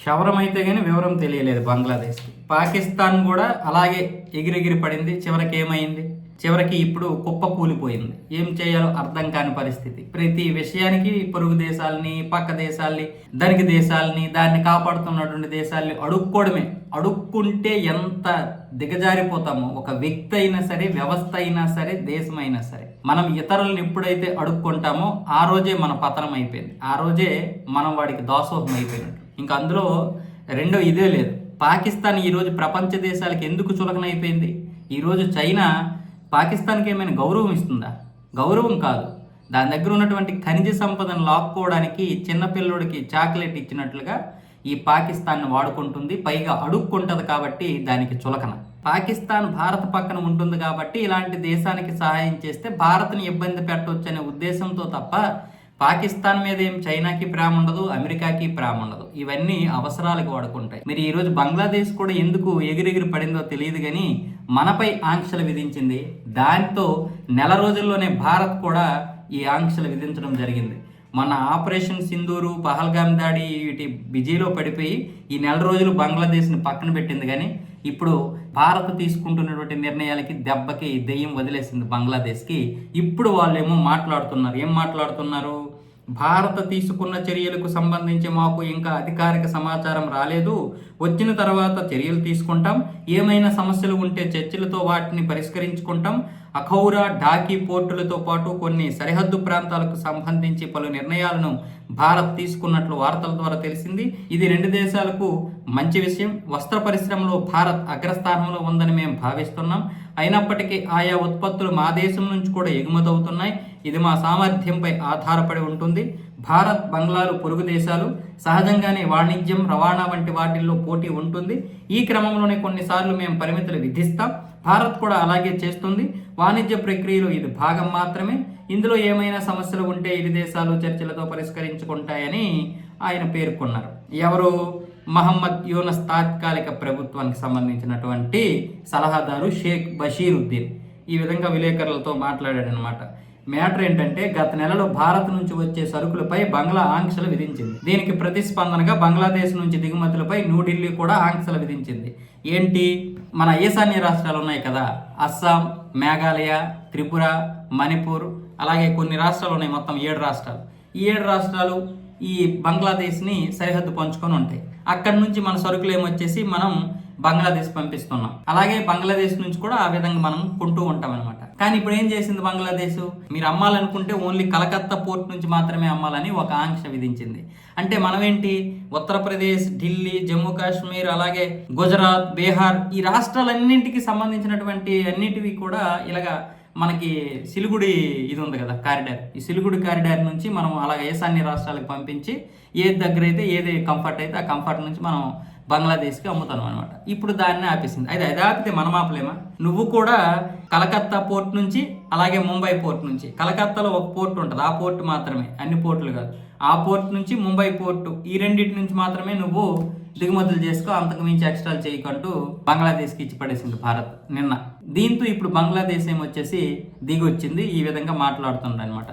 క్షవరం అయితే కానీ వివరం తెలియలేదు బంగ్లాదేశ్కి. పాకిస్తాన్ కూడా అలాగే ఎగిరెగిరి పడింది. చివరికి ఏమైంది? చివరికి ఇప్పుడు కుప్ప కూలిపోయింది. ఏం చేయాలో అర్థం కాని పరిస్థితి. ప్రతి విషయానికి పొరుగు దేశాలని పక్క దేశాల్ని దానికి దేశాలని దాన్ని కాపాడుతున్నటువంటి దేశాల్ని అడుక్కోవడమే. అడుక్కుంటే ఎంత దిగజారిపోతామో ఒక వ్యక్తి అయినా సరే వ్యవస్థ అయినా సరే దేశం అయినా సరే మనం ఇతరులను ఎప్పుడైతే అడుక్కుంటామో ఆ రోజే మన పతనం అయిపోయింది. ఆ రోజే మనం వాడికి దాసోహం అయిపోయినట్టు. ఇంకా అందులో రెండో ఇదే లేదు. పాకిస్తాన్ ఈరోజు ప్రపంచ దేశాలకు ఎందుకు చులకన అయిపోయింది ఈరోజు చైనా పాకిస్తాన్కి ఏమైనా గౌరవం ఇస్తుందా? గౌరవం కాదు. దాని దగ్గర ఉన్నటువంటి ఖనిజ సంపదను లాక్కోవడానికి చిన్నపిల్లోడికి చాక్లెట్ ఇచ్చినట్లుగా ఈ పాకిస్తాన్ వాడుకుంటుంది. పైగా అడుక్కుంటుంది కాబట్టి దానికి చులకన. పాకిస్తాన్ భారత పక్కన ఉంటుంది కాబట్టి ఇలాంటి దేశానికి సహాయం చేస్తే భారత్ని ఇబ్బంది పెట్టవచ్చు అనే ఉద్దేశంతో తప్ప పాకిస్తాన్ మీద ఏం చైనాకి ప్రేమ ఉండదు అమెరికాకి ప్రేమ ఉండదు. ఇవన్నీ అవసరాలకు వాడుకుంటాయి. మీరు ఈరోజు బంగ్లాదేశ్ కూడా ఎందుకు ఎగిరెగిరి పడిందో తెలియదు కానీ మనపై ఆంక్షలు విధించింది. దాంతో నెల రోజుల్లోనే భారత్ కూడా ఈ ఆంక్షలు విధించడం జరిగింది. మన ఆపరేషన్ సింధూరు పహల్గామ్ దాడి వీటి బిజీలో పడిపోయి ఈ నెల రోజులు బంగ్లాదేశ్ని పక్కన పెట్టింది కానీ ఇప్పుడు భారత్ తీసుకుంటున్నటువంటి నిర్ణయాలకి దెబ్బకి దెయ్యం వదిలేసింది బంగ్లాదేశ్కి. ఇప్పుడు వాళ్ళేమో మాట్లాడుతున్నారు. ఏం మాట్లాడుతున్నారు? భారత తీసుకున్న చర్యలకు సంబంధించి మాకు ఇంకా అధికారిక సమాచారం రాలేదు. వచ్చిన తర్వాత చర్యలు తీసుకుంటాం. ఏమైనా సమస్యలు ఉంటే చర్చలతో వాటిని పరిష్కరించుకుంటాం. అఖౌరా ఢాకీ పోర్టులతో పాటు కొన్ని సరిహద్దు ప్రాంతాలకు సంబంధించి పలు నిర్ణయాలను భారత్ తీసుకున్నట్లు వార్తల ద్వారా తెలిసింది. ఇది రెండు దేశాలకు మంచి విషయం. వస్త్ర పరిశ్రమలో భారత్ అగ్రస్థానంలో ఉందని మేము భావిస్తున్నాం. అయినప్పటికీ ఆయా ఉత్పత్తులు మా దేశం నుంచి కూడా ఎగుమతవుతున్నాయి. ఇది మా సామర్థ్యంపై ఆధారపడి ఉంటుంది. భారత్ బంగ్లాలు పొరుగు దేశాలు సహజంగానే వాణిజ్యం రవాణా వంటి వాటిల్లో పోటీ ఉంటుంది. ఈ క్రమంలోనే కొన్నిసార్లు మేము పరిమితులు విధిస్తాం. భారత్ కూడా అలాగే చేస్తుంది. వాణిజ్య ప్రక్రియలో ఇది భాగం మాత్రమే. ఇందులో ఏమైనా సమస్యలు ఉంటే ఇరు దేశాలు చర్చలతో పరిష్కరించుకుంటాయని ఆయన పేర్కొన్నారు. ఎవరు? మహమ్మద్ యూనస్ తాత్కాలిక ప్రభుత్వానికి సంబంధించినటువంటి సలహాదారు షేక్ బషీరుద్దీన్. ఈ విధంగా విలేకరులతో మాట్లాడాడనమాట మ్యాటర్ ఏంటంటే గత నెలలో భారత్ నుంచి వచ్చే సరుకులపై బంగ్లా ఆంక్షలు విధించింది. దీనికి ప్రతిస్పందనగా బంగ్లాదేశ్ నుంచి దిగుమతులపై న్యూఢిల్లీ కూడా ఆంక్షలు విధించింది. ఏంటి? మన ఈశాన్య రాష్ట్రాలు ఉన్నాయి కదా. అస్సాం మేఘాలయ త్రిపుర మణిపూర్ అలాగే కొన్ని రాష్ట్రాలు ఉన్నాయి మొత్తం ఏడు రాష్ట్రాలు. ఈ ఏడు రాష్ట్రాలు ఈ బంగ్లాదేశ్ని సరిహద్దు పంచుకొని ఉంటాయి. అక్కడి నుంచి మన సరుకులు ఏమొచ్చేసి మనం బంగ్లాదేశ్ పంపిస్తున్నాం. అలాగే బంగ్లాదేశ్ నుంచి కూడా ఆ విధంగా మనం కొంటూ ఉంటాం అనమాట కానీ ఇప్పుడు ఏం చేసింది బంగ్లాదేశ్? మీరు అమ్మాలనుకుంటే ఓన్లీ కలకత్తా పోర్ట్ నుంచి మాత్రమే అమ్మాలని ఒక ఆంక్ష విధించింది. అంటే మనం ఏంటి ఉత్తరప్రదేశ్ ఢిల్లీ జమ్మూ కాశ్మీర్ అలాగే గుజరాత్ బీహార్ ఈ రాష్ట్రాలన్నింటికి సంబంధించినటువంటి అన్నిటివి కూడా ఇలాగా మనకి సిలిగుడి ఇది ఉంది కదా కారిడార్. ఈ సిలిగుడి కారిడార్ నుంచి మనం అలాగ ఈశాన్య రాష్ట్రాలకు పంపించి ఏది దగ్గర అయితే ఏది కంఫర్ట్ అయితే ఆ కంఫర్ట్ నుంచి మనం బంగ్లాదేశ్కి అమ్ముతాను అనమాట ఇప్పుడు దాన్ని ఆపేసింది. అయితే అది ఆపితే మనం ఆపలేమా? నువ్వు కూడా కలకత్తా పోర్ట్ నుంచి అలాగే ముంబై పోర్ట్ నుంచి. కలకత్తాలో ఒక పోర్ట్ ఉంటుంది. ఆ పోర్ట్ మాత్రమే. అన్ని పోర్టులు కాదు. ఆ పోర్ట్ నుంచి ముంబై పోర్టు ఈ రెండింటి నుంచి మాత్రమే నువ్వు దిగుమతులు చేసుకో. అంతకు మించి ఎక్స్ట్రాలు చేయకంటూ బంగ్లాదేశ్కి ఇచ్చి పడేసింది భారత్ నిన్న. దీంతో ఇప్పుడు బంగ్లాదేశ్ ఏమొచ్చేసి దిగి వచ్చింది ఈ విధంగా మాట్లాడుతుంది అనమాట